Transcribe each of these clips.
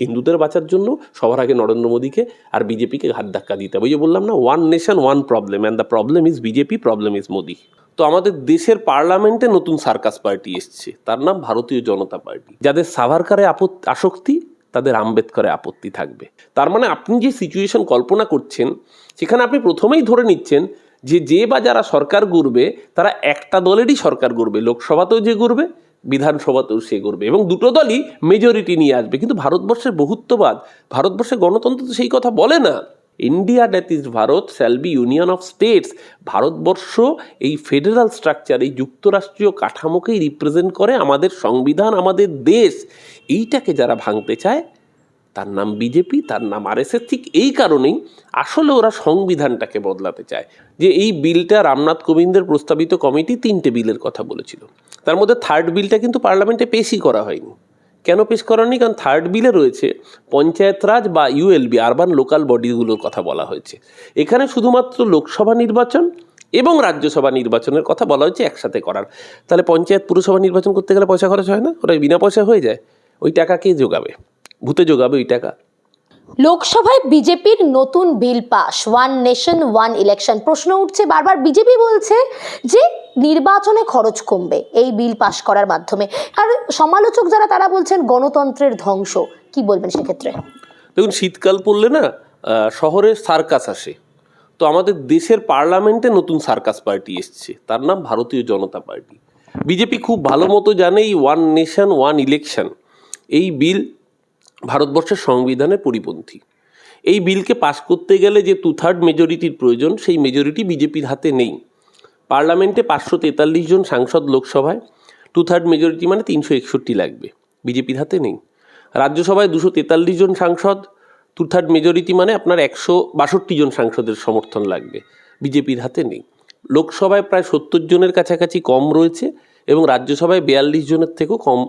হিন্দুদের বাঁচার জন্য সবার আগে নরেন্দ্র মোদীকে আর বিজেপিকে ঘাত ধাক্কা দিতে হবে। ওই যে বললাম না one nation one problem and the problem is BJP problem is Modi তো আমাদের দেশের পার্লামেন্টে নতুন সার্কাস পার্টি এসছে, তার নাম ভারতীয় জনতা পার্টি। যাদের সাভারকারে আপত্তি আসক্তি, তাদের আম্বেদকরে আপত্তি থাকবে। তার মানে আপনি যে সিচুয়েশন কল্পনা করছেন, সেখানে আপনি প্রথমেই ধরে নিচ্ছেন যে যে বা যারা সরকার গড়বে, তারা একটা দলেরই সরকার গড়বে, লোকসভাতেও যে গড়বে বিধানসভাতেও সে করবে এবং দুটো দলই মেজরিটি নিয়ে আসবে। কিন্তু ভারতবর্ষের বহুত্ববাদ, ভারতবর্ষের গণতন্ত্র তো সেই কথা বলে না। India that is Bharat shall be union of states Bharatvarsha এই ফেডারাল স্ট্রাকচার এই যুক্তরাষ্ট্রীয় কাঠামোকেই রিপ্রেজেন্ট করে আমাদের সংবিধান, আমাদের দেশ। এইটাকে যারা ভাঙতে চায় তার নাম বিজেপি, তার নাম আরএসএস, ঠিক এই কারণেই আসলে ওরা সংবিধানটাকে বদলাতে চায়। যে এই বিলটা রামনাথ কোবিন্দের প্রস্তাবিত কমিটি তিনটে বিলের কথা বলেছিল। তার মধ্যে থার্ড বিলটা কিন্তু পার্লামেন্টে পেশই করা হয়নি। কেন পেশ করা হয়নি কারণ থার্ড বিলে রয়েছে পঞ্চায়েত রাজ বা ইউএলবি আরবান লোকাল বডিগুলোর কথা বলা হয়েছে। এখানে শুধুমাত্র লোকসভা নির্বাচন এবং রাজ্যসভা নির্বাচনের কথা বলা হয়েছে একসাথে করার। তাহলে পঞ্চায়েত পুরসভা নির্বাচন করতে গেলে পয়সা খরচ হয় না? ওটা বিনা পয়সা হয়ে যায়। ওই টাকা কে যোগাবে ভূতে যোগাবে ওই টাকা। লোকসভায় বিজেপির নতুন bill pass one nation one election প্রশ্ন উঠছে বারবার। বিজেপি বলছে যে নির্বাচনে খরচ কমবে এই বিল পাস করার মাধ্যমে। আর সমালোচক যারা তারা বলছেন গণতন্ত্রের ধ্বংস। কি বলবেন সেক্ষেত্রে? দেখুন শীতকাল পড়লে না শহরে সার্কাস আসে। তো আমাদের দেশের পার্লামেন্টে নতুন সার্কাস পার্টি এসছে। তার নাম ভারতীয় জনতা পার্টি। বিজেপি খুব ভালো মতো জানে এই ওয়ান নেশন ওয়ান ইলেকশন এই বিল ভারতবর্ষের সংবিধানের পরিপন্থী। এই বিলকে পাশ করতে গেলে যে টু থার্ড মেজরিটির প্রয়োজন, সেই মেজরিটি বিজেপির হাতে নেই। পার্লামেন্টে পাঁচশো তেতাল্লিশ জন সাংসদ লোকসভায় টু থার্ড মেজরিটি মানে তিনশো একষট্টি লাগবে। বিজেপির হাতে নেই। রাজ্যসভায় দুশো তেতাল্লিশ জন সাংসদ টু থার্ড মেজরিটি মানে আপনার একশো বাষট্টি জন সাংসদের সমর্থন লাগবে। বিজেপির হাতে নেই। লোকসভায় প্রায় সত্তর জনের কাছাকাছি কম রয়েছে এবং রাজ্যসভায় বিয়াল্লিশ জনের থেকেও কম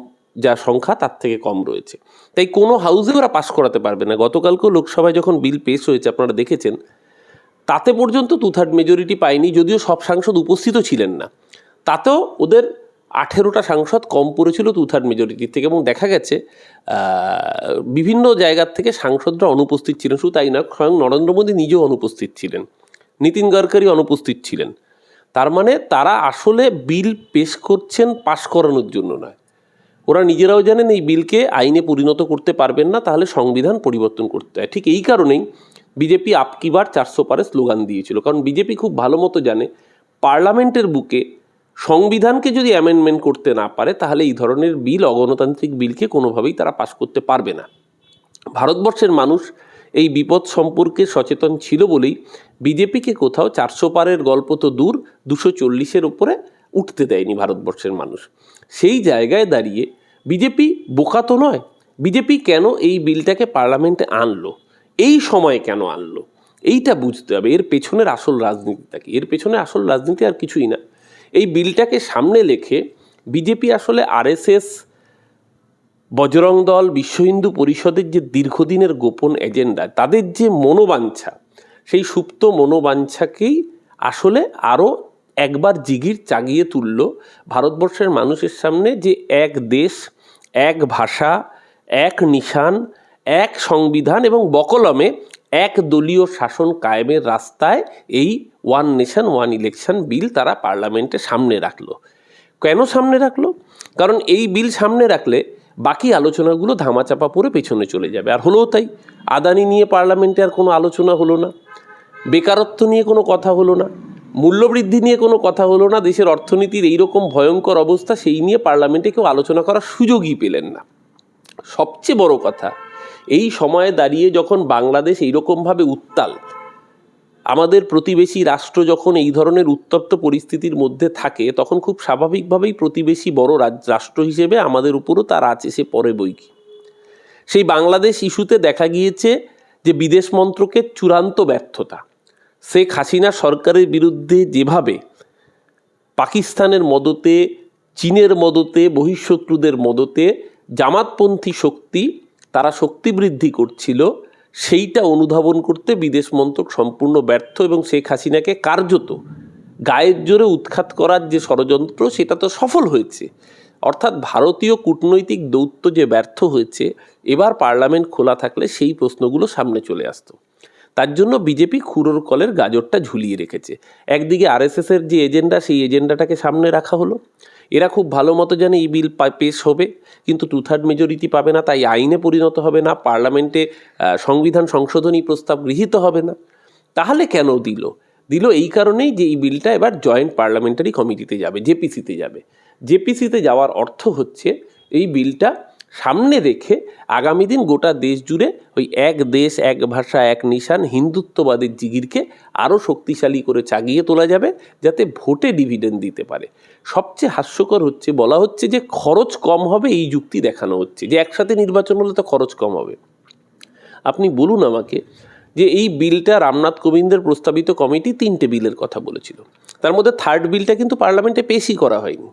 যা সংখ্যা তার থেকে কম রয়েছে। তাই কোনো হাউসে ওরা পাশ করাতে পারবে না। গতকালকেও লোকসভায় যখন বিল পেশ হয়েছে, আপনারা দেখেছেন, তাতে পর্যন্ত টু থার্ড মেজরিটি পায়নি, যদিও সব সাংসদ উপস্থিত ছিলেন না। তাতেও ওদের আঠেরোটা সাংসদ কম পড়েছিল টু থার্ড মেজরিটির থেকে এবং দেখা গেছে বিভিন্ন জায়গার থেকে সাংসদরা অনুপস্থিত ছিলেন। শুধু তাই না, স্বয়ং নরেন্দ্র মোদী নিজেও অনুপস্থিত ছিলেন। নীতিন গডকরি অনুপস্থিত ছিলেন। তার মানে তারা আসলে বিল পেশ করছেন পাশ করানোর জন্য নয়। ওরা নিজেরাও জানেন এই বিলকে আইনে পরিণত করতে পারবেন না, তাহলে সংবিধান পরিবর্তন করতে হয়। ঠিক এই কারণেই বিজেপি আপকিবার চারশো পারে স্লোগান দিয়েছিল। কারণ বিজেপি খুব ভালো মতো জানে, পার্লামেন্টের বুকে সংবিধানকে যদি অ্যামেন্ডমেন্ট করতে না পারে, তাহলে এই ধরনের বিল, অগণতান্ত্রিক বিলকে কোনোভাবেই তারা পাশ করতে পারবে না। ভারতবর্ষের মানুষ এই বিপদ সম্পর্কে সচেতন ছিল বলেই বিজেপিকে কোথাও চারশো পারের গল্প তো দূর, দুশো চল্লিশের ওপরে উঠতে দেয়নি ভারতবর্ষের মানুষ। সেই জায়গায় দাঁড়িয়ে বিজেপি বোকা তো নয়, বিজেপি কেন এই বিলটাকে পার্লামেন্টে আনলো? এই সময়ে কেন আনলো? এইটা বুঝতে হবে, এর পেছনের আসল রাজনীতিটা কি? এর পেছনে আসল রাজনীতি আর কিছুই না। এই বিলটাকে সামনে রেখে বিজেপি আসলে আরএসএস, বজরং দল, বিশ্ব হিন্দু পরিষদের যে দীর্ঘদিনের গোপন এজেন্ডা, তাদের যে মনোবাঞ্ছা, সেই সুপ্ত মনোবাঞ্ছাকেই আসলে আরও একবার জিগির চাগিয়ে তুলল ভারতবর্ষের মানুষের সামনে যে এক দেশ, এক ভাষা, এক নিশান, এক সংবিধান এবং বকলমে এক দলীয় শাসন কায়েমের রাস্তায় এই one nation, one election bill তারা পার্লামেন্টে সামনে রাখল। কেন সামনে রাখল? কারণ এই বিল সামনে রাখলে বাকি আলোচনাগুলো ধামাচাপা পড়ে পেছনে চলে যাবে। আর হলোও তাই। আদানি নিয়ে পার্লামেন্টে আর কোনো আলোচনা হলো না। বেকারত্ব নিয়ে কোনো কথা হলো না। মূল্যবৃদ্ধি নিয়ে কোনো কথা হলো না, দেশের অর্থনীতির এইরকম ভয়ঙ্কর অবস্থা, সেই নিয়ে পার্লামেন্টে কেউ আলোচনা করার সুযোগই পেলেন না। সবচেয়ে বড় কথা, এই সময়ে দাঁড়িয়ে যখন বাংলাদেশ এইরকমভাবে উত্তাল, আমাদের প্রতিবেশী রাষ্ট্র যখন এই ধরনের উত্তপ্ত পরিস্থিতির মধ্যে থাকে, তখন খুব স্বাভাবিকভাবেই প্রতিবেশী বড় রাষ্ট্র হিসেবে আমাদের উপরও তার আছে সে পরে বই কি। সেই বাংলাদেশ ইস্যুতে দেখা গিয়েছে যে বিদেশ মন্ত্রকের চূড়ান্ত ব্যর্থতা শেখ হাসিনা সরকারের বিরুদ্ধে যেভাবে পাকিস্তানের মদতে, চীনের মদতে, বহিঃশত্রুদের মদতে জামাতপন্থী শক্তি, তারা শক্তি বৃদ্ধি করছিল, সেইটা অনুধাবন করতে বিদেশ মন্ত্রক সম্পূর্ণ ব্যর্থ এবং শেখ হাসিনাকে কার্যত গায়ের জোরে উৎখাত করার যে ষড়যন্ত্র, সেটা তো সফল হয়েছে। অর্থাৎ ভারতীয় কূটনৈতিক দৌত্য যে ব্যর্থ হয়েছে, এবার পার্লামেন্ট খোলা থাকলে সেই প্রশ্নগুলো সামনে চলে আসতো। তার জন্য বিজেপি খুরোর কলের গাজরটা ঝুলিয়ে রেখেছে। একদিকে আরএসএস এর যে এজেন্ডা, সেই এজেন্ডাটাকে সামনে রাখা হলো। এরা খুব ভালো মতো জানে এই বিল পেশ হবে, কিন্তু টু থার্ড মেজরিটি পাবে না, তাই আইনে পরিণত হবে না, পার্লামেন্টে সংবিধান সংশোধনী প্রস্তাব গৃহীত হবে না। তাহলে কেন দিল? দিল এই কারণেই যে এই বিলটা এবার জয়েন্ট পার্লামেন্টারি কমিটিতে যাবে জেপিসিতে যাবে। জেপিসিতে যাওয়ার অর্থ হচ্ছে, এই বিলটা সামনে রেখে আগামী দিন গোটা দেশ জুড়ে ওই এক দেশ, এক ভাষা, এক নিশান হিন্দুত্ববাদের জিগিরকে আরও শক্তিশালী করে চাগিয়ে তোলা যাবে, যাতে ভোটে ডিভিডেন্ড দিতে পারে। সবচেয়ে হাস্যকর হচ্ছে, বলা হচ্ছে যে খরচ কম হবে এই যুক্তি দেখানো হচ্ছে, যে একসাথে নির্বাচন হলে তো খরচ কম হবে। আপনি বলুন আমাকে যে এই বিলটা রামনাথ কোবিন্দের প্রস্তাবিত কমিটি তিনটে বিলের কথা বলেছিল। তার মধ্যে থার্ড বিলটা কিন্তু পার্লামেন্টে পেশই করা হয়নি।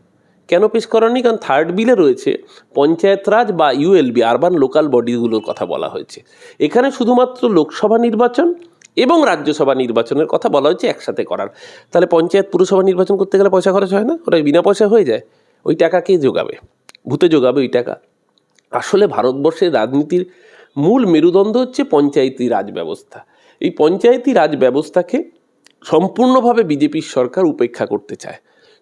কেন পেশ করা হয়নি কারণ থার্ড বিলে রয়েছে পঞ্চায়েত রাজ বা ইউএলবি আরবান লোকাল বডিগুলোর কথা বলা হয়েছে। এখানে শুধুমাত্র লোকসভা নির্বাচন এবং রাজ্যসভা নির্বাচনের কথা বলা হয়েছে একসাথে করার। তাহলে পঞ্চায়েত পুরসভা নির্বাচন করতে গেলে পয়সা খরচ হয় না? ওটা বিনা পয়সা হয়ে যায়। ওই টাকা কে যোগাবে? ভূতে যোগাবে ওই টাকা। আসলে ভারতবর্ষের রাজনীতির মূল মেরুদণ্ড হচ্ছে পঞ্চায়েতি রাজ ব্যবস্থা। এই পঞ্চায়েতি রাজ ব্যবস্থাকে সম্পূর্ণভাবে বিজেপির সরকার উপেক্ষা করতে চায়।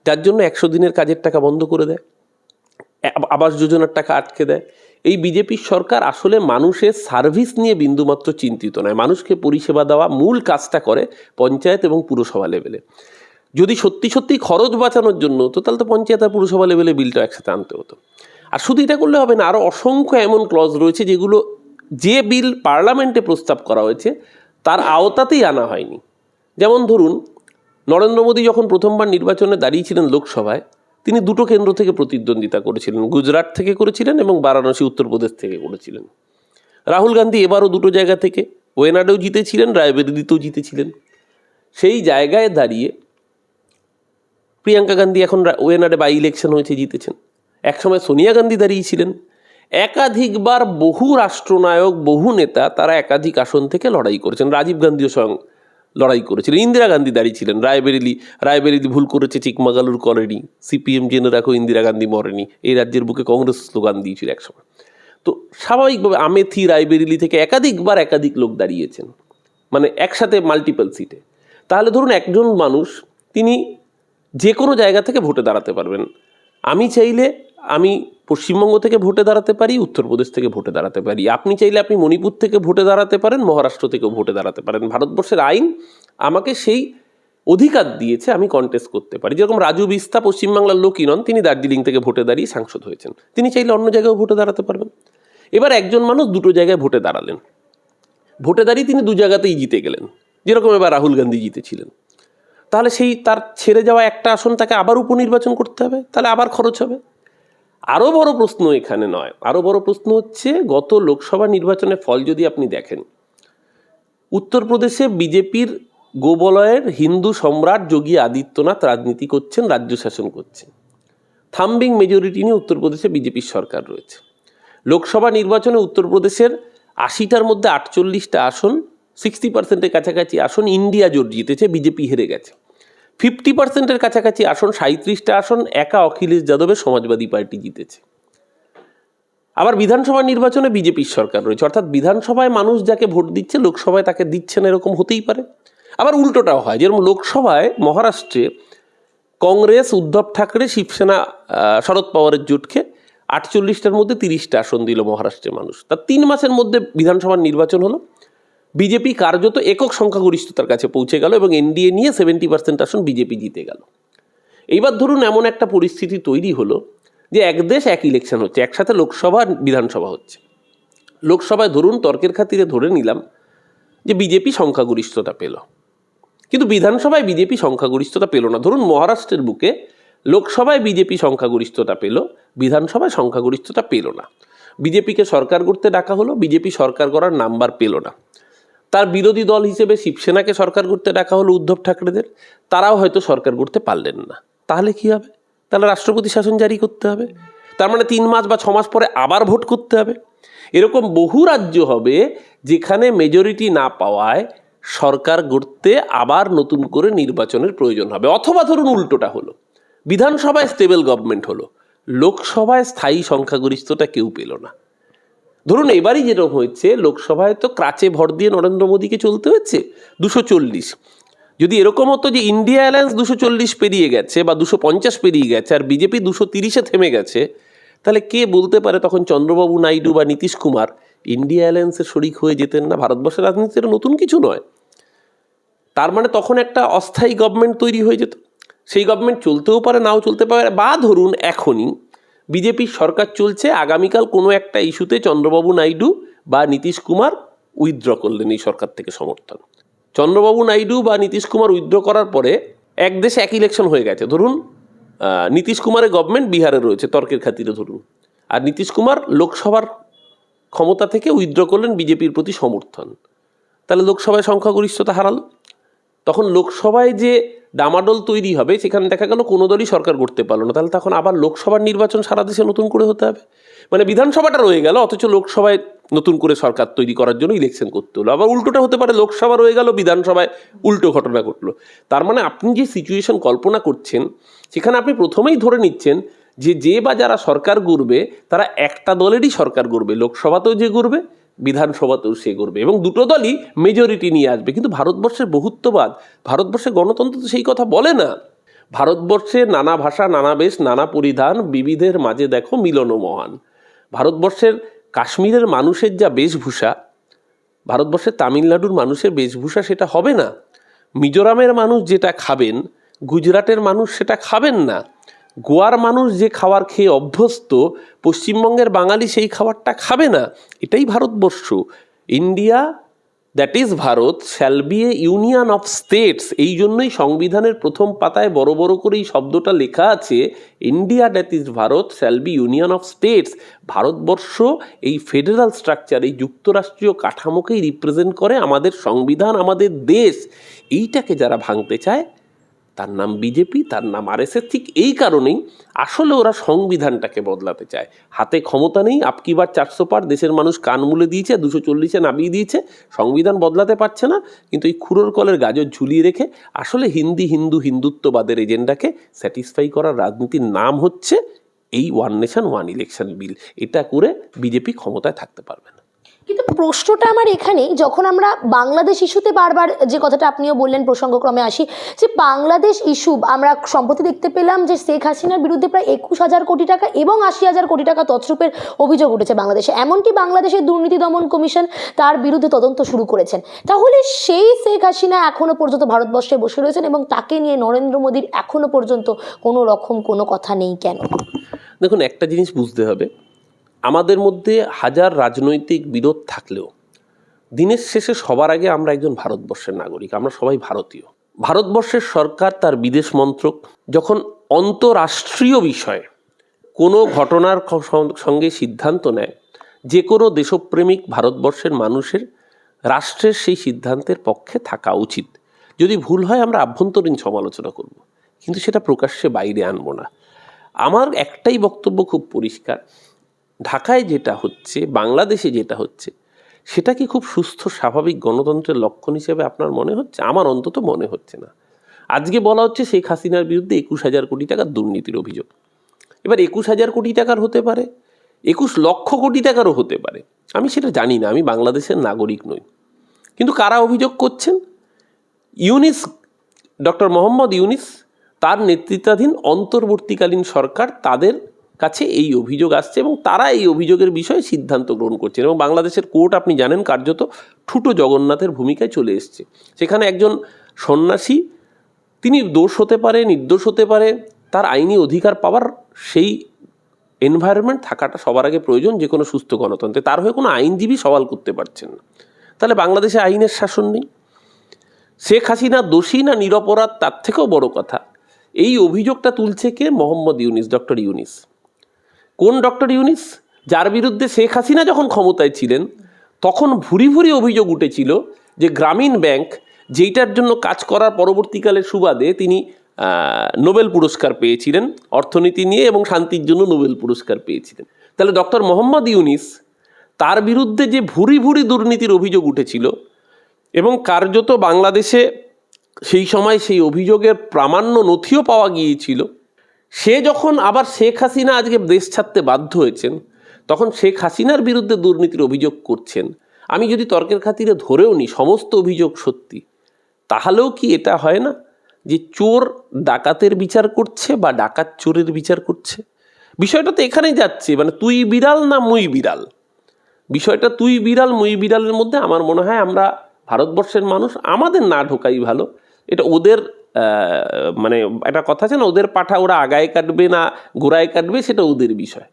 যার জন্য একশো দিনের কাজের টাকা বন্ধ করে দেয় আবাস যোজনার টাকা আটকে দেয়। এই বিজেপির সরকার আসলে মানুষের সার্ভিস নিয়ে বিন্দুমাত্র চিন্তিত নয়। মানুষকে পরিষেবা দেওয়া মূল কাজটা করে পঞ্চায়েত এবং পুরসভা লেভেলে যদি সত্যি সত্যি খরচ বাঁচানোর জন্য হতো তাহলে তো পঞ্চায়েত আর পুরসভা লেভেলে বিলটা একসাথে আনতে হতো। আর শুধু এটা করলে হবে না আরও অসংখ্য এমন ক্লজ রয়েছে যেগুলো যে বিল পার্লামেন্টে প্রস্তাব করা হয়েছে, তার আওতাতেই আনা হয়নি। যেমন ধরুন নরেন্দ্র মোদী যখন প্রথমবার নির্বাচনে দাঁড়িয়েছিলেন লোকসভায়, তিনি দুটো কেন্দ্র থেকে প্রতিদ্বন্দ্বিতা করেছিলেন। গুজরাট থেকে করেছিলেন এবং বারাণসী, উত্তরপ্রদেশ থেকে করেছিলেন। রাহুল গান্ধী এবারও দুটো জায়গা থেকে। ওয়েনাডেও জিতেছিলেন রায়বেরিলিতেও জিতেছিলেন। সেই জায়গায় দাঁড়িয়ে প্রিয়াঙ্কা গান্ধী এখন ওয়েনাডে বাই ইলেকশন হয়েছে, জিতেছেন। একসময় সোনিয়া গান্ধী দাঁড়িয়েছিলেন। একাধিকবার বহু রাষ্ট্রনায়ক, বহু নেতা তারা একাধিক আসন থেকে লড়াই করেছেন। রাজীব গান্ধীও স্বয়ং লড়াই করেছিলেন ইন্দিরা গান্ধী দাঁড়িয়েছিলেন রায়বেরেলি রায়বেরেলি ভুল করেছে চিকমাগালুর করেনি। সিপিএম জেনে রাখো, ইন্দিরা গান্ধী মরেনি। এই রাজ্যের বুকে কংগ্রেস স্লোগান দিয়েছিল একসময়। তো স্বাভাবিকভাবে আমেথি, রায়বেরেলি থেকে একাধিকবার একাধিক লোক দাঁড়িয়েছেন। মানে একসাথে মাল্টিপল সিটে তাহলে ধরুন একজন মানুষ, তিনি যে কোনো জায়গা থেকে ভোটে দাঁড়াতে পারবেন। আমি চাইলে আমি পশ্চিমবঙ্গ থেকে ভোটে দাঁড়াতে পারি, উত্তরপ্রদেশ থেকে ভোটে দাঁড়াতে পারি। আপনি চাইলে আপনি মণিপুর থেকে ভোটে দাঁড়াতে পারেন, মহারাষ্ট্র থেকেও ভোটে দাঁড়াতে পারেন। ভারতবর্ষের আইন আমাকে সেই অধিকার দিয়েছে, আমি কন্টেস্ট করতে পারি। যেরকম রাজু বিস্তা পশ্চিমবাংলার লোকই নন, তিনি দার্জিলিং থেকে ভোটে দাঁড়িয়ে সাংসদ হয়েছেন। তিনি চাইলে অন্য জায়গায় ভোটে দাঁড়াতে পারবেন। এবার একজন মানুষ দুটো জায়গায় ভোটে দাঁড়ালেন। ভোটে দাঁড়িয়ে তিনি দু জায়গাতেই জিতে গেলেন। যেরকম এবার রাহুল গান্ধী জিতেছিলেন। তাহলে সেই তার ছেড়ে যাওয়া একটা আসন তাকে আবার উপনির্বাচন করতে হবে? তাহলে আবার খরচ হবে? আরও বড় প্রশ্ন এখানে নয়। আরও বড় প্রশ্ন হচ্ছে, গত লোকসভা নির্বাচনের ফল যদি আপনি দেখেন, উত্তরপ্রদেশে বিজেপির গোবলয়ের হিন্দু সম্রাট যোগী আদিত্যনাথ রাজনীতি করছেন, রাজ্য শাসন করছেন। থাম্বিং মেজরিটি নিয়ে উত্তরপ্রদেশে বিজেপির সরকার রয়েছে। লোকসভা নির্বাচনে উত্তরপ্রদেশের আশিটার মধ্যে আটচল্লিশটা আসন সিক্সটি পার্সেন্টের কাছাকাছি আসন ইন্ডিয়া জোট জিতেছে, বিজেপি হেরে গেছে। ফিফটি পার্সেন্টের কাছাকাছি আসন সাঁত্রিশটা আসন, একা অখিলেশ যাদবের সমাজবাদী পার্টি জিতেছে। আবার বিধানসভা নির্বাচনে বিজেপির সরকার রয়েছে। অর্থাৎ বিধানসভায় মানুষ যাকে ভোট দিচ্ছে, লোকসভায় তাকে দিচ্ছেন এরকম হতেই পারে। আবার উল্টোটাও হয়, যেরকম লোকসভায় মহারাষ্ট্রে কংগ্রেস, উদ্ধব ঠাকরে, শিবসেনা শরদ পাওয়ারের জোটকে আটচল্লিশটার মধ্যে তিরিশটা আসন দিল মহারাষ্ট্রের মানুষ। তার তিন মাসের মধ্যে বিধানসভার নির্বাচন হলো। বিজেপি কার্যত একক সংখ্যাগরিষ্ঠতার কাছে পৌঁছে গেল এবং এনডিএ নিয়ে সেভেন্টি পার্সেন্ট আসন বিজেপি জিতে গেল। এইবার ধরুন এমন একটা পরিস্থিতি তৈরি হলো যে এক দেশ এক ইলেকশন হচ্ছে, একসাথে লোকসভা বিধানসভা হচ্ছে। লোকসভায় ধরুন তর্কের খাতিরে ধরে নিলাম যে বিজেপি সংখ্যাগরিষ্ঠতা পেল। কিন্তু বিধানসভায় বিজেপি সংখ্যাগরিষ্ঠতা পেল না। ধরুন মহারাষ্ট্রের বুকে লোকসভায় বিজেপি সংখ্যাগরিষ্ঠতা পেল, বিধানসভায় সংখ্যাগরিষ্ঠতা পেল না। বিজেপিকে সরকার করতে ডাকা হলো, বিজেপি সরকার করার নাম্বার পেল না। তার বিরোধী দল হিসেবে শিবসেনাকে সরকার করতে ডাকা হলো উদ্ধব ঠাকরেদের, তারাও হয়তো সরকার করতে পারলেন না। তাহলে কি হবে? তাহলে রাষ্ট্রপতি শাসন জারি করতে হবে? তার মানে তিন মাস বা ছমাস পরে আবার ভোট করতে হবে? এরকম বহু রাজ্য হবে যেখানে মেজরিটি না পাওয়ায় সরকার গড়তে আবার নতুন করে নির্বাচনের প্রয়োজন হবে। অথবা ধরুন উল্টোটা হলো, বিধানসভায় স্টেবল গভর্নমেন্ট হলো, লোকসভায় স্থায়ী সংখ্যাগরিষ্ঠতা কেউ পেল না। ধরুন, এবারই যেরকম হয়েছে, লোকসভায় তো ক্রাচে ভর দিয়ে নরেন্দ্র মোদীকে চলতে হচ্ছে দুশো চল্লিশ। যদি এরকম হতো যে ইন্ডিয়া অ্যালায়েন্স দুশো চল্লিশ পেরিয়ে গেছে বা দুশো পঞ্চাশ পেরিয়ে গেছে আর বিজেপি দুশো তিরিশে থেমে গেছে, তাহলে কে বলতে পারে তখন চন্দ্রবাবু নাইডু বা নীতিশ কুমার? ইন্ডিয়া অ্যালায়েন্সের শরিক হয়ে যেতেন না, ভারতবর্ষের রাজনীতিতে এটা নতুন কিছু নয়। তার মানে তখন একটা অস্থায়ী গভর্নমেন্ট তৈরি হয়ে যেত। সেই গভর্নমেন্ট চলতেও পারে, নাও চলতে পারে, বা ধরুন এখনই বিজেপির সরকার চলছে, আগামীকাল কোনো একটা ইস্যুতে চন্দ্রবাবু নাইডু বা নীতিশ কুমার উইথড্র করলেন এই সরকার থেকে সমর্থন। চন্দ্রবাবু নাইডু বা নীতিশ কুমার উইথড্র করার পরে এক দেশে এক ইলেকশন হয়ে গেছে। ধরুন নীতিশ কুমারের গভর্নমেন্ট বিহারে রয়েছে, তর্কের খাতিরে ধরুন। আর নীতিশ কুমার লোকসভার ক্ষমতা থেকে উইথড্র করলেন বিজেপির প্রতি সমর্থন। তাহলে লোকসভায় সংখ্যাগরিষ্ঠতা হারাল। তখন লোকসভায় যে ডামাডোল তৈরি হবে, সেখানে দেখা গেল কোনো দলই সরকার করতে পারল না। তাহলে তখন আবার লোকসভার নির্বাচন সারা দেশে নতুন করে হতে হবে। মানে বিধানসভাটা রয়ে গেল, অথচ লোকসভায় নতুন করে সরকার তৈরি করার জন্য ইলেকশন করতে হলো। আবার উল্টোটা হতে পারে, লোকসভা রয়ে গেল, বিধানসভায় উল্টো ঘটনা ঘটলো। তার মানে আপনি যে সিচুয়েশন কল্পনা করছেন, সেখানে আপনি প্রথমেই ধরে নিচ্ছেন যে যে বা যারা সরকার গড়বে, তারা একটা দলেরই সরকার গড়বে। লোকসভাতেও যে গড়বে বিধানসভাতেও সে করবে এবং দুটো দলই মেজরিটি নিয়ে আসবে। কিন্তু ভারতবর্ষের বহুত্ববাদ, ভারতবর্ষের গণতন্ত্র তো সেই কথা বলে না। ভারতবর্ষে নানা ভাষা, নানা বেশ, নানা পরিধান, বিবিধের মাঝে দেখো মিলন মহান। ভারতবর্ষের কাশ্মীরের মানুষের যা বেশভূষা, ভারতবর্ষের তামিলনাড়ুর মানুষের বেশভূষা সেটা হবে না। মিজোরামের মানুষ যেটা খাবেন, গুজরাটের মানুষ সেটা খাবেন না। গোয়ার মানুষ যে খাবার খেয়ে অভ্যস্ত, পশ্চিমবঙ্গের বাঙালি সেই খাবারটা খাবে না, এটাই Bharatvarsha. India that is Bharat shall be a union of states এই জন্যই সংবিধানের প্রথম পাতায় বড় বড় করে এই শব্দটা লেখা আছে, India that is Bharat shall be union of states Bharatvarsha এই ফেডারাল স্ট্রাকচার এই যুক্তরাষ্ট্রীয় কাঠামোকেই রিপ্রেজেন্ট করে আমাদের সংবিধান, আমাদের দেশ। এইটাকে যারা ভাঙতে চায় তার নাম বিজেপি, তার নাম আরএসএস, ঠিক এই কারণেই আসলে ওরা সংবিধানটাকে বদলাতে চায়। হাতে ক্ষমতা নেই আপকিবার চারশো পার দেশের মানুষ কান মুলে দিয়েছে, দুশো চল্লিশে নামিয়ে দিয়েছে, সংবিধান বদলাতে পারছে না, কিন্তু এই খুরোর কলের গাজর ঝুলিয়ে রেখে আসলে হিন্দি, হিন্দু, হিন্দুত্ববাদের এজেন্ডাকে স্যাটিসফাই করার রাজনীতির নাম হচ্ছে এই one nation, one election bill. এটা করে বিজেপি ক্ষমতায় থাকতে পারবে না। কিন্তু প্রশ্নটা আমার এখানেই যখন আমরা বাংলাদেশ ইস্যুতে বারবার যে কথাটা আপনিও বললেন, প্রসঙ্গক্রমে আসি, যে বাংলাদেশ ইস্যু, আমরা সম্প্রতি দেখতে পেলাম যে শেখ হাসিনার বিরুদ্ধে প্রায় একুশ হাজার কোটি টাকা এবং আশি হাজার কোটি টাকা তছরূপের অভিযোগ উঠেছে বাংলাদেশে। এমনকি বাংলাদেশের দুর্নীতি দমন কমিশন তার বিরুদ্ধে তদন্ত শুরু করেছেন। তাহলে সেই শেখ হাসিনা এখনও পর্যন্ত ভারতবর্ষে বসে রয়েছেন এবং তাকে নিয়ে নরেন্দ্র মোদীর এখনও পর্যন্ত কোনো রকম কোনো কথা নেই কেন? দেখুন, একটা জিনিস বুঝতে হবে। আমাদের মধ্যে হাজার রাজনৈতিক বিরোধ থাকলেও দিনের শেষে সবার আগে আমরা একজন ভারতবর্ষের নাগরিক, আমরা সবাই ভারতীয়। ভারতবর্ষের সরকার তার বিদেশ মন্ত্রক, যখন অন্তরাষ্ট্রীয় বিষয়ে কোনো ঘটনার সঙ্গে সিদ্ধান্ত নেয়, যে কোনো দেশপ্রেমিক ভারতবর্ষের মানুষের রাষ্ট্রের সেই সিদ্ধান্তের পক্ষে থাকা উচিত। যদি ভুল হয়, আমরা আভ্যন্তরীণ সমালোচনা করব, কিন্তু সেটা প্রকাশ্যে বাইরে আনব না। আমার একটাই বক্তব্য খুব পরিষ্কার ঢাকায় যেটা হচ্ছে, বাংলাদেশে যেটা হচ্ছে, সেটা কি খুব সুস্থ, স্বাভাবিক গণতন্ত্রের লক্ষণ হিসেবে আপনার মনে হচ্ছে? আমার অন্তত মনে হচ্ছে না। আজকে বলা হচ্ছে শেখ হাসিনার বিরুদ্ধে একুশ হাজার কোটি টাকার দুর্নীতির অভিযোগ। এবার একুশ হাজার কোটি টাকার হতে পারে, একুশ লক্ষ কোটি টাকারও হতে পারে। আমি সেটা জানি না, আমি বাংলাদেশের নাগরিক নই। কিন্তু কারা অভিযোগ করছেন? ইউনিস, ডক্টর মোহাম্মদ ইউনিস, তার নেতৃত্বাধীন অন্তর্বর্তীকালীন সরকার তাদের কাছে এই অভিযোগ আসছে এবং তারা এই অভিযোগের বিষয়ে সিদ্ধান্ত গ্রহণ করছেন এবং বাংলাদেশের কোর্ট, আপনি জানেন, কার্যত ঠুটো জগন্নাথের ভূমিকায় চলে এসছে। সেখানে একজন সন্ন্যাসী, তিনি দোষ হতে পারে, নির্দোষ হতে পারে, তার আইনি অধিকার পাওয়ার সেই এনভায়রনমেন্ট থাকাটা সবার আগে প্রয়োজন, যে কোনো সুস্থ গণতন্ত্রে। তার হয়ে কোনো আইনজীবী সওয়াল করতে পারছেন না। তাহলে বাংলাদেশে আইনের শাসন নেই? শেখ হাসিনা দোষী না নিরপরাধ? তার থেকেও বড় কথা, এই অভিযোগটা তুলছে কে? মোহাম্মদ ইউনিস, ডক্টর ইউনিস। কোন ডক্টর ইউনিস? যার বিরুদ্ধে শেখ হাসিনা যখন ক্ষমতায় ছিলেন, তখন ভুরি ভুরি অভিযোগ উঠেছিল যে গ্রামীণ ব্যাংক যেইটার জন্য কাজ করার পরবর্তীকালে সুবাদে তিনি নোবেল পুরস্কার পেয়েছিলেন, অর্থনীতি নিয়ে এবং শান্তির জন্য নোবেল পুরস্কার পেয়েছিলেন। তাহলে ডক্টর মোহাম্মদ ইউনিস তার বিরুদ্ধে যে ভুরি ভুরি দুর্নীতির অভিযোগ উঠেছিল এবং কার্যত বাংলাদেশে সেই সময় সেই অভিযোগের প্রামাণ্য নথিও পাওয়া গিয়েছিল সে যখন আবার শেখ হাসিনা আজকে দেশ ছাড়তে বাধ্য হয়েছেন, তখন শেখ হাসিনার বিরুদ্ধে দুর্নীতির অভিযোগ করছেন। আমি যদি তর্কের খাতিরে ধরেও নিই, সমস্ত অভিযোগ সত্যি। তাহলেও কি এটা হয় না যে চোর ডাকাতের বিচার করছে বা ডাকাত চোরের বিচার করছে? বিষয়টা তো এখানেই যাচ্ছে মানে তুই বিড়াল না মুই বিড়াল? বিষয়টা তুই বিড়াল, মুই বিড়ালের মধ্যে আমার মনে হয় আমরা ভারতবর্ষের মানুষ আমাদের না ঢোকাই ভালো। এটা ওদের মানে একটা কথা আছে না, ওদের পাঠা ওরা আগায় কাটবে না গোড়ায় কাটবে, সেটা ওদের বিষয়।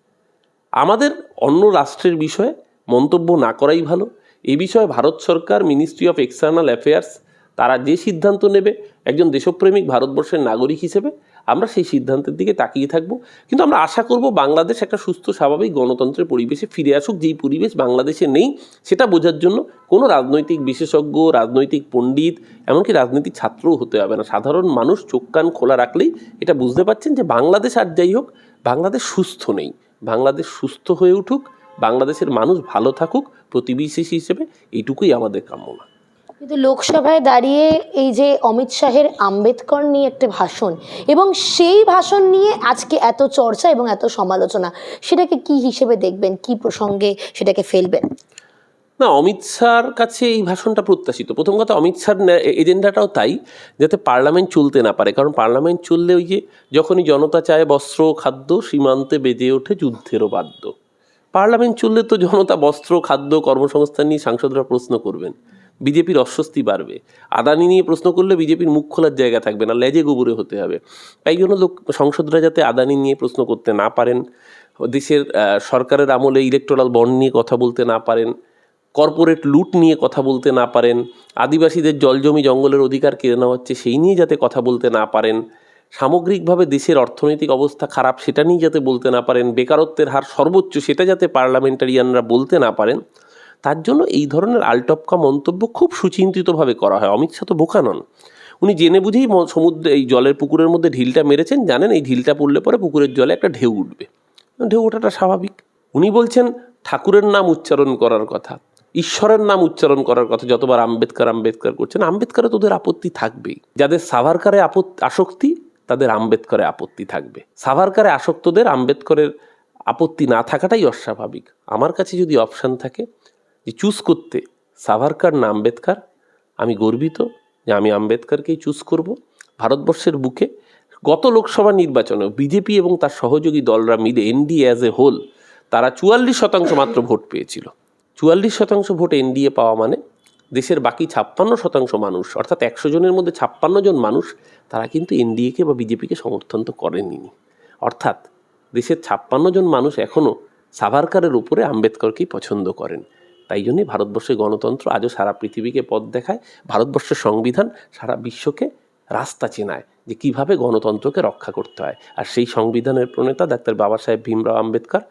আমাদের অন্য রাষ্ট্রের বিষয়ে মন্তব্য না করাই ভালো। এ বিষয়ে ভারত সরকার মিনিস্ট্রি অফ এক্সটার্নাল অ্যাফেয়ার্স তারা যে সিদ্ধান্ত নেবে, একজন দেশপ্রেমিক ভারতবর্ষের নাগরিক হিসেবে আমরা সেই সিদ্ধান্তের দিকে তাকিয়ে থাকব। কিন্তু আমরা আশা করব বাংলাদেশ একটা সুস্থ, স্বাভাবিক গণতন্ত্রের পরিবেশে ফিরে আসুক। যেই পরিবেশ বাংলাদেশে নেই, সেটা বোঝার জন্য কোনো রাজনৈতিক বিশেষজ্ঞ, রাজনৈতিক পণ্ডিত, এমনকি রাজনীতির ছাত্রও হতে হবে না। সাধারণ মানুষ চোখ কান খোলা রাখলেই এটা বুঝতে পারছেন যে বাংলাদেশ আর যাই হোক, বাংলাদেশ সুস্থ নেই। বাংলাদেশ সুস্থ হয়ে উঠুক, বাংলাদেশের মানুষ ভালো থাকুক, প্রতিবেশী হিসেবে এইটুকুই আমাদের কামনা। কিন্তু লোকসভায় দাঁড়িয়ে এই যে অমিত শাহের আম্বেদকর নিয়ে একটা ভাষণ এবং সেই ভাষণ নিয়ে আজকে এত চর্চা এবং এত সমালোচনা, সেটাকে কি হিসেবে দেখবেন? কি প্রসঙ্গে সেটাকে ফেলবেন? না, অমিত শাহর কাছে এই ভাষণটা প্রত্যাশিত। প্রথম কথা, অমিত শাহর এজেন্ডাটাও তাই, যাতে পার্লামেন্ট চলতে না পারে। কারণ পার্লামেন্ট চললে ওই যে যখনই জনতা চায় বস্ত্র, খাদ্য, সীমান্তে বেজে ওঠে যুদ্ধেরও বাদ্য পার্লামেন্ট চললে তো জনতা বস্ত্র, খাদ্য, কর্মসংস্থান নিয়ে সাংসদরা প্রশ্ন করবেন। বিজেপির অস্বস্তি বাড়বে। আদানি নিয়ে প্রশ্ন করলে বিজেপির মুখ খোলার জায়গা থাকবে না, লেজে গোবরে হতে হবে। তাই জন্য লোক, সংসদরা যাতে আদানি নিয়ে প্রশ্ন করতে না পারেন, দেশের সরকারের আমলে ইলেকট্রাল বন্ড নিয়ে কথা বলতে না পারেন কর্পোরেট লুট নিয়ে কথা বলতে না পারেন, আদিবাসীদের জলজমি জঙ্গলের অধিকার কেড়ে নেওয়া হচ্ছে সেই নিয়ে যাতে কথা বলতে না পারেন, সামগ্রিকভাবে দেশের অর্থনৈতিক অবস্থা খারাপ সেটা নিয়ে যাতে বলতে না পারেন, বেকারত্বের হার সর্বোচ্চ সেটা যাতে পার্লামেন্টারিয়ানরা বলতে না পারেন তার জন্য এই ধরনের আলটপকা মন্তব্য খুব সুচিন্তিতভাবে করা হয়। অমিত শাহ তো বোকা নন। উনি জেনে বুঝেই সমুদ্রে এই জলের পুকুরের মধ্যে ঢিলটা মেরেছেন। জানেন এই ঢিলটা পড়লে পরে পুকুরের জলে একটা ঢেউ উঠবে। ঢেউ ওঠাটা স্বাভাবিক। উনি বলছেন, ঠাকুরের নাম উচ্চারণ করার কথা। ঈশ্বরের নাম উচ্চারণ করার কথা যতবার আম্বেদকর আম্বেদকর করছেন, আম্বেদকরে তোদের আপত্তি থাকবেই। যাদের সাভারকারে আপত্তি আসক্তি, তাদের আম্বেদকরে আপত্তি থাকবে। সাভারকারে আসক্তদের আম্বেদকরের আপত্তি না থাকাটাই অস্বাভাবিক। আমার কাছে যদি অপশান থাকে যে চুজ করতে সাভারকার না আম্বেদকর? আমি গর্বিত যে আমি আম্বেদকরকেই চুজ করব। ভারতবর্ষের বুকে গত লোকসভা নির্বাচনে বিজেপি এবং তার সহযোগী দলরা মিলে এনডিএ অ্যাজ এ হোল তারা চুয়াল্লিশ শতাংশ মাত্র ভোট পেয়েছিল। চুয়াল্লিশ শতাংশ ভোট এনডিএ পাওয়া মানে দেশের বাকি ছাপ্পান্ন শতাংশ মানুষ, অর্থাৎ একশো জনের মধ্যে ছাপ্পান্ন জন মানুষ, তারা কিন্তু এনডিএকে বা বিজেপিকে সমর্থন তো করেনি অর্থাৎ দেশের ছাপ্পান্ন জন মানুষ এখনও সাভারকারের উপরে আম্বেদকরকেই পছন্দ করেন। তাই জন্যই ভারতবর্ষের গণতন্ত্র আজও সারা পৃথিবীকে পথ দেখায়, ভারতবর্ষের সংবিধান সারা বিশ্বকে রাস্তা চেনায় যে কীভাবে গণতন্ত্রকে রক্ষা করতে হয়। আর সেই সংবিধানের প্রণেতা ডাক্তার বাবা সাহেব ভীমরাও আম্বেদকর,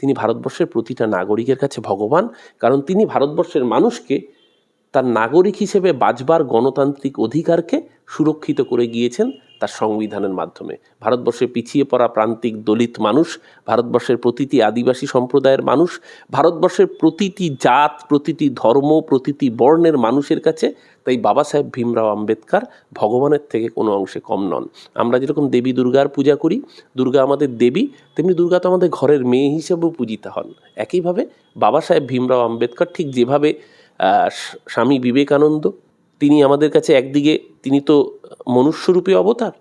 তিনি ভারতবর্ষের প্রতিটা নাগরিকের কাছে ভগবান, কারণ তিনি ভারতবর্ষের মানুষকে তার নাগরিক হিসেবে বাঁচবার গণতান্ত্রিক অধিকারকে সুরক্ষিত করে গিয়েছেন। তার সংবিধানের মাধ্যমে। ভারতবর্ষে পিছিয়ে পড়া প্রান্তিক দলিত মানুষ, ভারতবর্ষের প্রতিটি আদিবাসী সম্প্রদায়ের মানুষ, ভারতবর্ষের প্রতিটি জাত, প্রতিটি ধর্ম, প্রতিটি বর্ণের মানুষের কাছে তাই বাবা সাহেব ভীমরাও আম্বেদকর ভগবানের থেকে কোনো অংশে কম নন। আমরা যেরকম দেবী দুর্গার পূজা করি, দুর্গা আমাদের দেবী, তেমনি দুর্গা তো আমাদের ঘরের মেয়ে হিসেবেও পূজিতা হন। একইভাবে বাবা সাহেব ভীমরাও আম্বেদকর ঠিক যেভাবে স্বামী বিবেকানন্দ তিনি আমাদের কাছে একদিকে, তিনি তো মনুষ্যরূপী অবতার।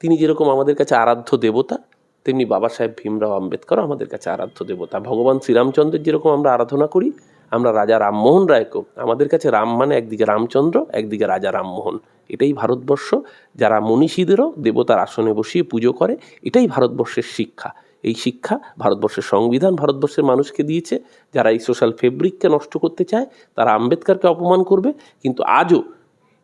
তিনি যেরকম আমাদের কাছে আরাধ্য দেবতা, তেমনি বাবা সাহেব ভীমরাও আম্বেদকর আমাদের কাছে আরাধ্য দেবতা। ভগবান শ্রীরামচন্দ্রের যেরকম আমরা আরাধনা করি, আমরা রাজা রামমোহন রায়কেও আমাদের কাছে রাম মানে একদিকে রামচন্দ্র, একদিকে রাজা রামমোহন। এটাই ভারতবর্ষ। যারা মনীষীদেরও দেবতার আসনে বসিয়ে পুজো করে, এটাই ভারতবর্ষের শিক্ষা। এই শিক্ষা ভারতবর্ষের সংবিধান ভারতবর্ষের মানুষকে দিয়েছে। যারা এই সোশ্যাল ফেব্রিককে নষ্ট করতে চায়, তারা আম্বেদকারকে অপমান করবে। কিন্তু আজও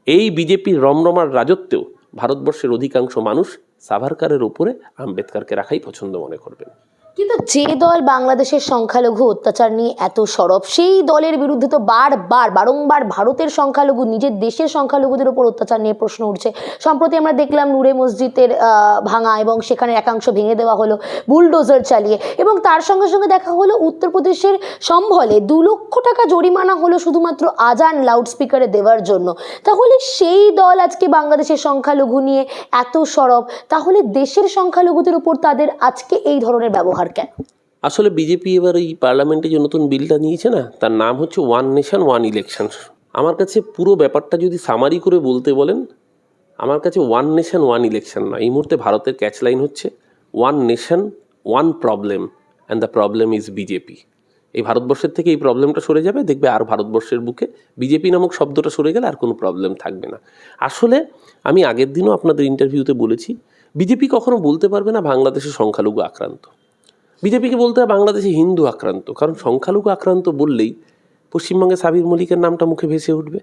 এই বিজেপির রমরমার রাজত্বেও ভারতবর্ষের অধিকাংশ মানুষ সাভারকারের ওপরে আম্বেদকারকে রাখাই পছন্দ মনে করবেন। কিন্তু যে দল বাংলাদেশের সংখ্যালঘু অত্যাচার নিয়ে এত সরব, সেই দলের বিরুদ্ধে তো বারবার, বারংবার ভারতের সংখ্যালঘু, নিজের দেশের সংখ্যালঘুদের উপর অত্যাচার নিয়ে প্রশ্ন উঠছে। সম্প্রতি আমরা দেখলাম নূরে মসজিদের ভাঙা এবং সেখানে একাংশ ভেঙে দেওয়া হলো বুলডোজার চালিয়ে এবং তার সঙ্গে সঙ্গে দেখা হলো উত্তরপ্রদেশের সম্ভলে দু লক্ষ টাকা জরিমানা হলো শুধুমাত্র আজান লাউডস্পিকারে দেওয়ার জন্য। তাহলে সেই দল আজকে বাংলাদেশের সংখ্যালঘু নিয়ে এত সরব, তাহলে দেশের সংখ্যালঘুদের উপর তাদের আজকে এই ধরনের ব্যবহার কেন? আসলে বিজেপি এবার এই পার্লামেন্টে যে নতুন বিলটা নিয়েছে না, তার নাম হচ্ছে ওয়ান নেশন ওয়ান ইলেকশন আমার কাছে পুরো ব্যাপারটা যদি সামারি করে বলতে বলেন, আমার কাছে ওয়ান নেশন ওয়ান ইলেকশন না এই মুহূর্তে ভারতের ক্যাচ লাইন হচ্ছে one nation one problem and the problem is BJP এই ভারতবর্ষের থেকে এই প্রবলেমটা সরে যাবে, দেখবে আর ভারতবর্ষের বুকে বিজেপি নামক শব্দটা সরে গেলে আর কোনো প্রবলেম থাকবে না। আসলে আমি আগের দিনও আপনাদের ইন্টারভিউতে বলেছি বিজেপি কখনো বলতে পারবে না বাংলাদেশের সংখ্যালঘু আক্রান্ত। বিজেপিকে বলতে হয় বাংলাদেশে হিন্দু আক্রান্ত কারণ সংখ্যালঘু আক্রান্ত বললেই পশ্চিমবঙ্গে সাবির মল্লিকের নামটা মুখে ভেসে উঠবে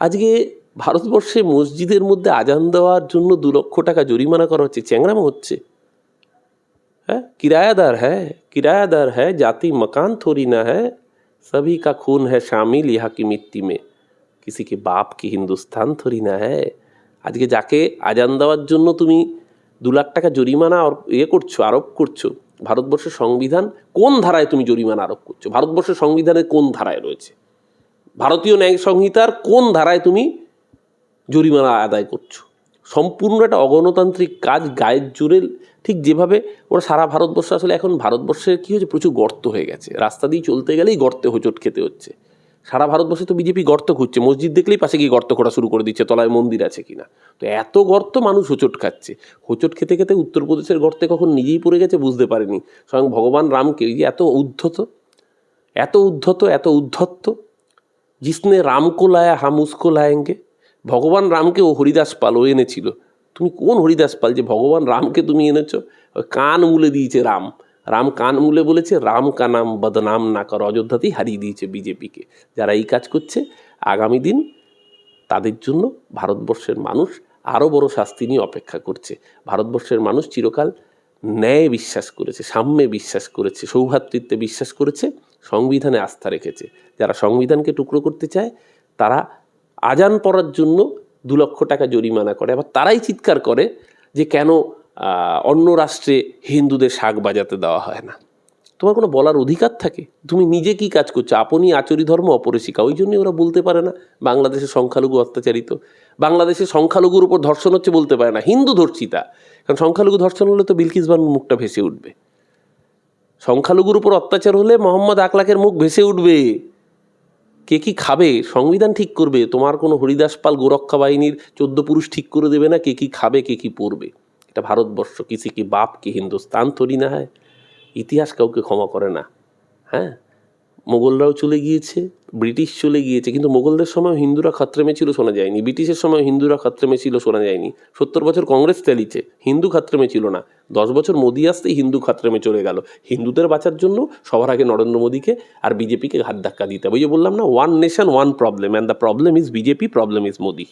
আজকে ভারতবর্ষে মসজিদের মধ্যে আজান দেওয়ার জন্য দু লক্ষ টাকা জরিমানা করা হচ্ছে চ্যাংরামো হচ্ছে হ্যাঁ किरायादार है किरायादार है जाति मकान थोड़ी ना है सभी का खून है शामिल यहाँ की मिट्टी में किसी के बाप की हिंदुस्तान थोड़ी না है আজকে যাকে আজান দেওয়ার জন্য তুমি দু লাখ টাকা জরিমানা আর- ইয়ে করছো আরোপ করছো ভারতবর্ষের সংবিধান কোন ধারায় তুমি জরিমানা আরোপ করছ? ভারতবর্ষের সংবিধানের কোন ধারায় রয়েছে? ভারতীয় ন্যায় সংহিতার কোন ধারায় তুমি জরিমানা আদায় করছ? সম্পূর্ণ একটা অগণতান্ত্রিক কাজ, গায়ের জোরে ঠিক যেভাবে ওরা সারা ভারতবর্ষ, আসলে এখন ভারতবর্ষের কী হচ্ছে প্রচুর গর্ত হয়ে গেছে। রাস্তা দিয়ে চলতে গেলেই গর্তে হোঁচট খেতে হচ্ছে। সারা ভারতবর্ষে তো বিজেপি গর্ত খুঁজছে। মসজিদ দেখলেই পাশে গিয়ে গর্ত করা শুরু করে দিচ্ছে, তলায় মন্দির আছে কিনা। তো এত গর্ত মানুষ হোঁচট খাচ্ছে। হোঁচট খেতে খেতে উত্তরপ্রদেশের গর্তে কখন নিজেই পড়ে গেছে বুঝতে পারেনি। স্বয়ং ভগবান রামকে যে এত উদ্ধত এত উদ্ধত, এত উদ্ধত্ত, জিসনে রাম কো লায়া হাম উসকো লায়েঙ্গে ভগবান রামকে ও হরিদাস পাল, ও এনেছিল। তুমি কোন হরিদাস পাল যে ভগবান রামকে তুমি এনেছো? কান মুলে দিয়েছে রাম। রাম কান মুলে বলেছে, রাম কানাম বদনাম না কর অযোধ্যাতেই হারিয়ে দিয়েছে বিজেপিকে। যারা এই কাজ করছে, আগামী দিন তাদের জন্য ভারতবর্ষের মানুষ আরও বড় শাস্তি নিয়ে অপেক্ষা করছে। ভারতবর্ষের মানুষ চিরকাল ন্যায় বিশ্বাস করেছে, সাম্যে বিশ্বাস করেছে সৌভ্রাতৃত্বে বিশ্বাস করেছে, সংবিধানে আস্থা রেখেছে। যারা সংবিধানকে টুকরো করতে চায়, তারা আজান পড়ার জন্য দু লক্ষ টাকা জরিমানা করে। আবার তারাই চিৎকার করে যে, কেন অন্য রাষ্ট্রে হিন্দুদের শাক বাজাতে দেওয়া হয় না। তোমার কোনো বলার অধিকার থাকে? তুমি নিজে কি কাজ করছ? আপনি আচরি ধর্ম অপরে ওই জন্যই ওরা বলতে পারে না বাংলাদেশের সংখ্যালঘু অত্যাচারিত। বাংলাদেশের সংখ্যালঘুর উপর ধর্ষণ হচ্ছে বলতে পারে না, হিন্দু ধর্ষিতা। কারণ সংখ্যালঘু ধর্ষণ হলে তো বিলকিস বানুর মুখটা ভেসে উঠবে। সংখ্যালঘুর উপর অত্যাচার হলে মোহাম্মদ আকলাকের মুখ ভেসে উঠবে। কে কি খাবে? সংবিধান ঠিক করবে। তোমার কোনো হরিদাস পাল গোরক্ষা বাহিনীর চোদ্দ পুরুষ ঠিক করে দেবে না কে কি খাবে, কে কি পড়বে এটা ভারতবর্ষ কিসি কি বাপ, কি হিন্দুস্তান, থরি না হয়। ইতিহাস কাউকে ক্ষমা করে না। হ্যাঁ? মোগলরাও চলে গিয়েছে, ব্রিটিশ চলে গিয়েছে, কিন্তু মোগলদের সময় হিন্দুরা খাত্রেমে ছিল শোনা যায়নি। ব্রিটিশের সময় হিন্দুরা খাত্রেমে ছিল শোনা যায়নি। সত্তর বছর কংগ্রেস চালিয়েছে, হিন্দু খাত্রেমে ছিল না। দশ বছর মোদি আসতেই হিন্দু খাত্রেমে চলে গেল। হিন্দুদের বাঁচার জন্য সবার আগে নরেন্দ্র মোদীকে আর বিজেপিকে হাত ধাক্কা দিতে হবে। ওই যে বললাম না one nation one problem and the problem is BJP problem is Modi